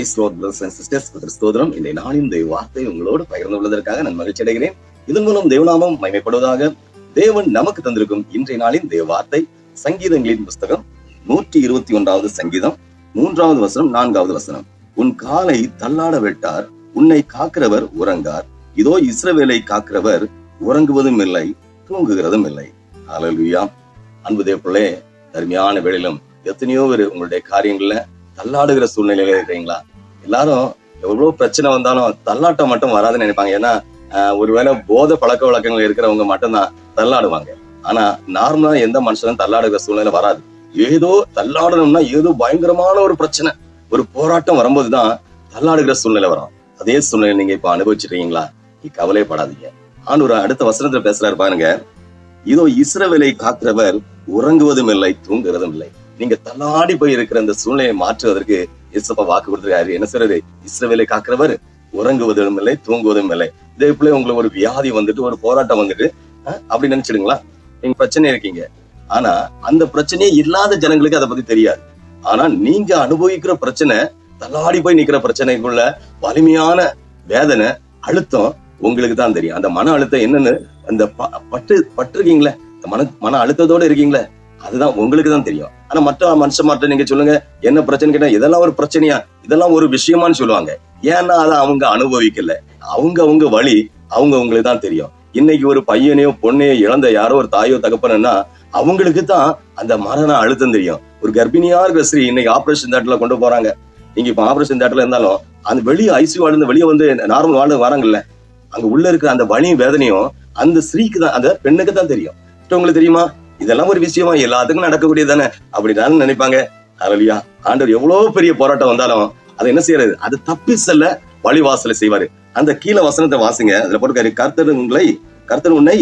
Praise Lord brothers and sisters ஸ்தோத்திரம். இந்த நாளின் தெய்வ வார்த்தை உங்களோடு பகிர்ந்து கொள்வதற்காக நான் மகிழ்ச்சி அடைகிறேன். இதன் மூலம் தேவநாமம் மயமைப்படுவதாக தேவன் நமக்கு தந்திருக்கும் இன்றைய நாளின் தேவ வார்த்தை சங்கீதங்களின் புஸ்தகம் நூற்றி இருபத்தி ஒன்றாவது சங்கீதம் மூன்றாவது வசனம் நான்காவது வசனம். உன் காலை தள்ளாட விட்டார் உன்னை காக்கிறவர் உறங்கார். இதோ இஸ்ரவேலை காக்கிறவர் உறங்குவதும் இல்லை தூங்குகிறதும் இல்லை. அலலுயா அன்பு தேவப்பிள்ளே அருமையான வேளையிலும் எத்தனையோ பேர் உங்களுடைய காரியங்கள்ல தள்ளாடுகிற சூழ்நிலையில இருக்கிறீங்களா? எல்லாரும் எவ்வளவு பிரச்சனை வந்தாலும் தள்ளாட்டம் மட்டும் வராதுன்னு நினைப்பாங்க. ஏன்னா ஒருவேளை போத பழக்க வழக்கங்கள் இருக்கிறவங்க மட்டும்தான் தள்ளாடுவாங்க. ஆனா நார்மலா எந்த மனுஷனும் தள்ளாடுகிற சூழ்நிலை வராது. ஏதோ தள்ளாடணும்னா ஏதோ பயங்கரமான ஒரு பிரச்சனை. ஒரு போராட்டம் வரும்போதுதான் தள்ளாடுகிற சூழ்நிலை வரும். அதே சூழ்நிலை நீங்க இப்ப அனுபவிச்சிருக்கீங்களா? நீ கவலைப்படாதீங்க. ஆண்டவர் அடுத்த வசனத்துல பேசுறாரு பாருங்க. இதோ இஸ்ரவேலை காக்கிறவர் உறங்குவதும் இல்லை தூங்குறதும் இல்லை. நீங்க தள்ளாடி போய் இருக்கிற அந்த சூழ்நிலையை மாற்றுவதற்கு இசப்பா வாக்கு கொடுத்துருக்காரு என்ன சொல்றது? இஸ்ரவேலை காக்கிறவர் உறங்குவதும் இல்லை தூங்குவதும் இல்லை. இதே போல உங்களுக்கு ஒரு வியாதி வந்துட்டு ஒரு போராட்டம் வந்துட்டு அப்படி நினைச்சிடுங்களா? நீங்க பிரச்சனை இருக்கீங்க. ஆனா அந்த பிரச்சனையே இல்லாத ஜனங்களுக்கு அதை பத்தி தெரியாது. ஆனா நீங்க அனுபவிக்கிற பிரச்சனை தள்ளாடி போய் நிக்கிற பிரச்சனைக்குள்ள வலிமையான வேதனை அழுத்தம் உங்களுக்கு தான் தெரியும். அந்த மன அழுத்தம் என்னன்னு அந்த ப- பட்டு பட்டிருக்கீங்களே? மன மன அழுத்தத்தோட இருக்கீங்களே? அதுதான் உங்களுக்கு தான் தெரியும். ஆனா மற்ற மனுஷன் மற்ற நீங்க சொல்லுங்க என்ன பிரச்சனை கேட்டா இதெல்லாம் ஒரு பிரச்சனையா? இதெல்லாம் ஒரு விஷயமான்னு சொல்லுவாங்க. ஏன்னா அதை அவங்க அனுபவிக்கல. அவங்க அவங்க வழி அவங்க அவங்களுக்கு தான் தெரியும். இன்னைக்கு ஒரு பையனையோ பொண்ணையோ இழந்த யாரோ ஒரு தாயோ தகப்பனா அவங்களுக்கு தான் அந்த மரண அழுத்தம் தெரியும். ஒரு கர்ப்பிணியா இருக்கிற ஸ்ரீ இன்னைக்கு ஆபரேஷன் தேட்டர்ல கொண்டு போறாங்க. நீங்க இப்ப ஆபரேஷன் தேட்டர்ல இருந்தாலும் அந்த வெளியே ஐசியூ இருந்து வெளியே வந்து நார்மல் வாழ்ந்து வராங்கல்ல அங்க உள்ள இருக்கிற அந்த வலியும் வேதனையும் அந்த ஸ்ரீக்கு தான் அந்த பெண்ணுக்கு தான் தெரியும். உங்களுக்கு தெரியுமா? இதெல்லாம் ஒரு விஷயமா எல்லாத்துக்கும் நடக்கக்கூடியது தானே அப்படின்னு நினைப்பாங்க. அரலியா ஆண்டவர் எவ்வளவு பெரிய போராட்டம் வந்தாலும் அதை என்ன செய்யறது அது தப்பி செல்ல வழிவாசலை செய்வாரு. அந்த கீழே வசனத்தை வாசிங்க. அதுல போட்டு கர்த்தர் உங்களை கர்த்தர் உன்னை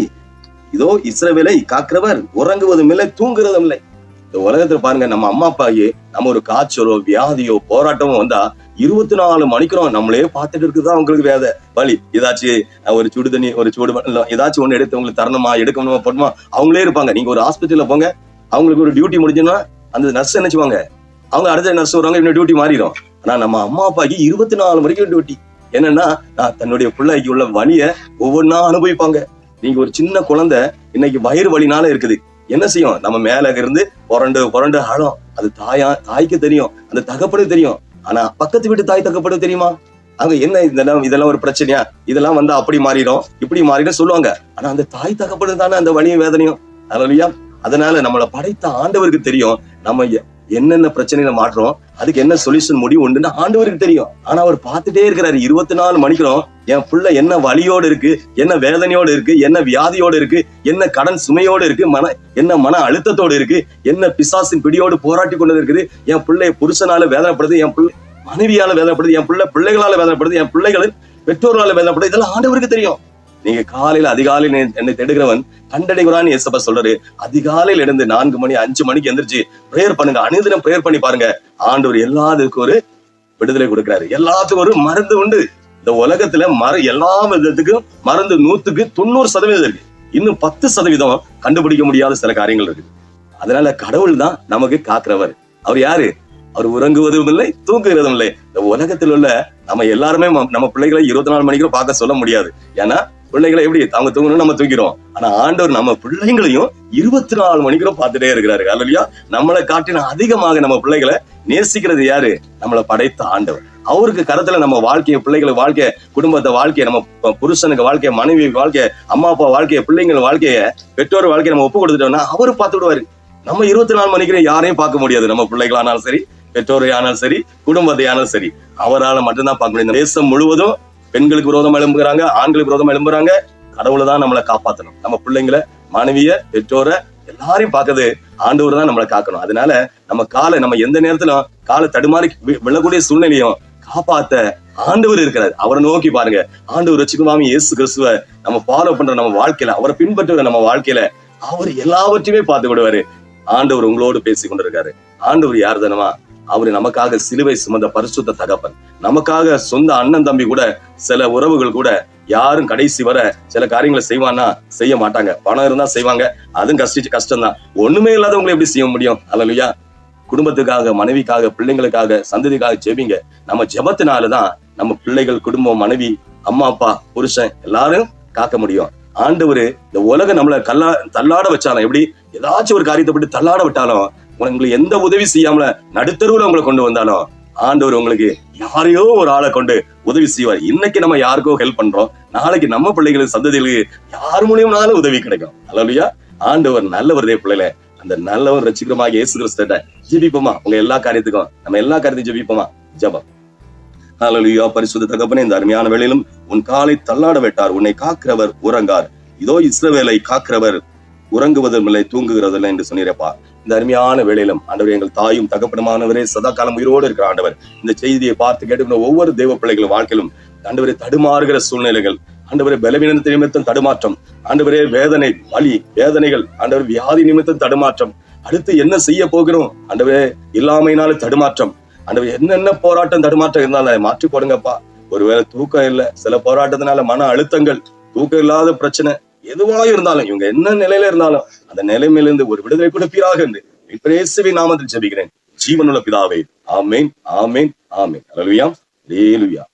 இதோ இஸ்ரவேலை காக்கிறவர் உறங்குவதும் இல்லை தூங்குறதும் இல்லை. இந்த உலகத்துல பாருங்க நம்ம அம்மா அப்பாயே நம்ம ஒரு காய்ச்சலோ வியாதியோ போராட்டமோ வந்தா இருபத்தி நாலு மணிக்கிறோம் நம்மளே பார்த்துட்டு இருக்குதான் அவங்களுக்கு வேத. வழி ஏதாச்சும் ஒரு சுடு தண்ணி ஒரு சூடு ஏதாச்சும் ஒண்ணு எடுத்து உங்களுக்கு தரணுமா எடுக்கணுமா போடணுமா அவங்களே இருப்பாங்க. நீங்க ஒரு ஹாஸ்பிட்டல்ல போங்க. அவங்களுக்கு ஒரு டியூட்டி முடிஞ்சுன்னா அந்த நர்ஸ் நினைச்சுவாங்க அவங்க அடுத்த நர்ஸ் வருவாங்க இன்னும் டியூட்டி மாறிடும். ஆனா நம்ம அம்மா அப்பாக்கு இருபத்தி நாலு வரைக்கும் டியூட்டி என்னன்னா நான் தன்னுடைய பிள்ளைக்கு உள்ள வலிய ஒவ்வொன்றா அனுபவிப்பாங்க. நீங்க ஒரு சின்ன குழந்தை இன்னைக்கு வயிறு வலினால இருக்குது. என்ன செய்யும்? நம்ம மேல இருந்து புரண்டு புரண்டு அழம் அது தாயா தாய்க்கு தெரியும். அந்த தகப்பனுக்கு தெரியும். ஆனா பக்கத்து வீட்டு தாய் தகப்படும் தெரியுமா? அவங்க என்ன இதெல்லாம் இதெல்லாம் ஒரு பிரச்சனையா? இதெல்லாம் வந்து அப்படி மாறிடும் இப்படி மாறிடும் சொல்லுவாங்க. ஆனா அந்த தாய் தகப்படும் தானே அந்த வலியும் வேதனையும்? அதனால நம்மளை படைத்த ஆண்டவருக்கு தெரியும் நம்ம என்னென்ன பிரச்சனைகளை மாற்றோம் அதுக்கு என்ன சொல்யூஷன் முடிவு உண்டுன்னு ஆண்டவருக்கு தெரியும். ஆனா அவர் பார்த்துட்டே இருக்கிறாரு. இருபத்தி நாலு மணிக்கிறோம் என் பிள்ளை என்ன வலியோடு இருக்கு என்ன வேதனையோடு இருக்கு என்ன வியாதியோடு இருக்கு என்ன கடன் சுமையோடு இருக்கு மன என்ன மன அழுத்தத்தோடு இருக்கு என்ன பிசாசின் பிடியோடு போராட்டி கொண்டு இருக்குது என் பிள்ளை புருஷனால வேதனைப்படுது என் பிள்ளை மனைவியால வேதனைப்படுது என் பிள்ளை பிள்ளைகளால வேதனைப்படுது என் பிள்ளைகளின் பெற்றோர்களால வேதனைப்படுது. இதெல்லாம் ஆண்டவருக்கு தெரியும். நீங்க காலையில அதிகாலையில் என்னை- தேடுகிறவன் கண்டடைகிறான்னு ஏசப்பா சொல்றாரு. அதிகாலையில இருந்து நான்கு மணி அஞ்சு மணிக்கு எந்திரிச்சு ப்ரேயர் பண்ணுங்க. அனுதினம் ப்ரேயர் பண்ணி பாருங்க. ஆண்டவர் எல்லாத்துக்கும் ஒரு விடுதலை கொடுக்கிறாரு. எல்லாத்துக்கும் ஒரு மருந்து உண்டு. இந்த உலகத்துல மர எல்லா விதத்துக்கும் மருந்து நூத்துக்கு தொண்ணூறு சதவீதம் இருக்கு. இன்னும் பத்து சதவீதம் கண்டுபிடிக்க முடியாத சில காரியங்கள் இருக்கு. அதனால கடவுள் தான் நமக்கு காக்குறவர். அவர் யாரு? அவர் உறங்குவதும் இல்லை தூங்குகிறதும் இல்லை. இந்த உலகத்தில் உள்ள நம்ம எல்லாருமே நம்ம பிள்ளைகளை இருபத்தி நாலு மணிக்கு பார்க்க சொல்ல முடியாது. ஏன்னா பிள்ளைகளை எப்படி அவங்க தூங்கணும் நம்ம தூக்கிறோம். ஆனா ஆண்டவர் நம்ம பிள்ளைங்களையும் இருபத்தி நாலு மணிக்கூறும் பார்த்துட்டே இருக்கிறாரு. அல்லையா நம்மளை காட்டின அதிகமாக நம்ம பிள்ளைகளை நேசிக்கிறது யாரு? நம்மளை படைத்த ஆண்டவர். அவருக்கு கருத்துல நம்ம வாழ்க்கையை பிள்ளைகளை வாழ்க்கைய குடும்பத்தை வாழ்க்கையை நம்ம புருஷனுக்கு வாழ்க்கைய மனைவி வாழ்க்கைய அம்மா அப்பா வாழ்க்கைய பிள்ளைங்கள் வாழ்க்கைய பெற்றோர் வாழ்க்கையை நம்ம ஒப்பு கொடுத்துட்டோம்னா அவரு பார்த்து விடுவாரு. நம்ம இருபத்தி நாலு மணிக்கு யாரையும் பார்க்க முடியாது. நம்ம பிள்ளைகளானாலும் சரி பெற்றோரையானாலும் சரி குடும்பத்தையானாலும் சரி. அவரால் மட்டும்தான் பார்க்க முடியும். இந்த தேசம் முழுவதும் பெண்களுக்கு விரோதம் எழும்புகிறாங்க ஆண்களுக்கு விரோதம் எழும்புறாங்க. கடவுளை தான் நம்மளை காப்பாத்தணும். நம்ம பிள்ளைங்களை மனைவிய பெற்றோரை எல்லாரையும் பார்க்கறது ஆண்டவர் தான் நம்மளை காக்கணும். அதனால நம்ம காலை நம்ம எந்த நேரத்திலும் காலை தடுமாறி வி- விழக்கூடிய சூழ்நிலையும் காப்பாத்த ஆண்டவர் இருக்கிறார். அவரை நோக்கி பாருங்க. ஆண்டவர் வச்சுக்குமாமி இயேசு கிறிஸ்துவ நம்ம ஃபாலோ பண்ற நம்ம வாழ்க்கையில அவரை பின்பற்றுற நம்ம வாழ்க்கையில அவர் எல்லாவற்றையுமே பார்த்து விடுவாரு. ஆண்டவர் உங்களோடு பேசி கொண்டிருக்காரு ஆண்டவர் யார் தானமா அவரு நமக்காக சிலுவை சுமந்த பரிசுத்த தகப்பன். நமக்காக சொந்த அண்ணன் தம்பி கூட சில உறவுகள் கூட யாரும் கடைசி வர சில காரியங்களை செய்வான்னா செய்ய மாட்டாங்க. பணம் இருந்தா செய்வாங்க. அதுவும் கஷ்டிச்சு கஷ்டம் தான் ஒண்ணுமே இல்லாதவங்களை எப்படி செய்ய முடியும்? அல்லையா? குடும்பத்துக்காக மனைவிக்காக பிள்ளைங்களுக்காக சந்ததிக்காக ஜெபிங்க. நம்ம ஜெபத்தினாலதான் நம்ம பிள்ளைகள் குடும்பம் மனைவி அம்மா அப்பா புருஷன் எல்லாரும் காக்க முடியும். ஆண்டவர் இந்த உலகம் நம்மளை கல்லா தள்ளாட வச்சாலும் எப்படி? ஏதாச்சும் ஒரு காரியத்தை பட்டு தள்ளாட விட்டாலும் உங்களுக்கு எந்த உதவி செய்யாமல நடுத்தருவில் உங்களை கொண்டு வந்தாலும் ஆண்டவர் உங்களுக்கு யாரையோ ஒரு ஆளை கொண்டு உதவி செய்வார். இன்னைக்கு நம்ம யாருக்கோ ஹெல்ப் பண்றோம். நாளைக்கு நம்ம பிள்ளைகளுக்கு சந்ததிகளுக்கு யார் மூலியம்னாலும் உதவி கிடைக்கும். அல்லையா ஆண்டவர் நல்லவர் பிள்ளைல அந்த நல்லவர் ரசிகரமாக இயேசு கிறிஸ்தட்ட ஜெபிப்போமா? உங்க எல்லா காரியத்துக்கும் நம்ம எல்லா காரியத்தையும் ஜெபிப்போமா? ஜபம். ஹalleluya பரிசுத்த தகப்பனே இந்த அருமையான வேளையிலும் உன் காலை தள்ளாட விட்டார். உன்னை காக்கிறவர் உறங்கார். இதோ இஸ்ரவேலை காக்கிறவர் உறங்குவதுமில்லை தூங்குகிறதில்லை என்று சொன்னீரப்பா. இந்த அருமையான வேளையிலும் ஆண்டவர் எங்கள் தாயும் தகப்பனமானவரே சதா காலம் உயிரோடு இருக்கிற ஆண்டவர் இந்த செய்தியை பார்த்து கேட்டுக்கிற ஒவ்வொரு தெய்வ பிள்ளைகளும் வாழ்க்கையிலும் ஆண்டவரை தடுமாறுகிற சூழ்நிலைகள் ஆண்டவரே பலவீனத்தை நிமித்தம் தடுமாற்றம் ஆண்டவரே வேதனை வலி வேதனைகள் ஆண்டவர் வியாதி நிமித்தம் தடுமாற்றம் அடுத்து என்ன செய்ய போகிறோம்? ஆண்டவரே இல்லாமையினால தடுமாற்றம் ஆண்டவர் என்னென்ன போராட்டம் தடுமாற்றம் இருந்தாலும் அதை மாற்றி போடுங்கப்பா. ஒருவேளை தூக்கம் இல்லை சில போராட்டத்தினால மன அழுத்தங்கள் தூக்கம் இல்லாத பிரச்சனை எதுவாக இருந்தாலும் இவங்க என்ன நிலையில இருந்தாலும் அந்த நிலைமையிலிருந்து ஒரு விடுதலை கொடுப்பீராக என்று இயேசுவின் நாமத்தில் ஜெபிக்கிறேன். ஜீவனுள்ள பிதாவே ஆமேன் ஆமேன் ஆமேன். அலலுயா லேலுயா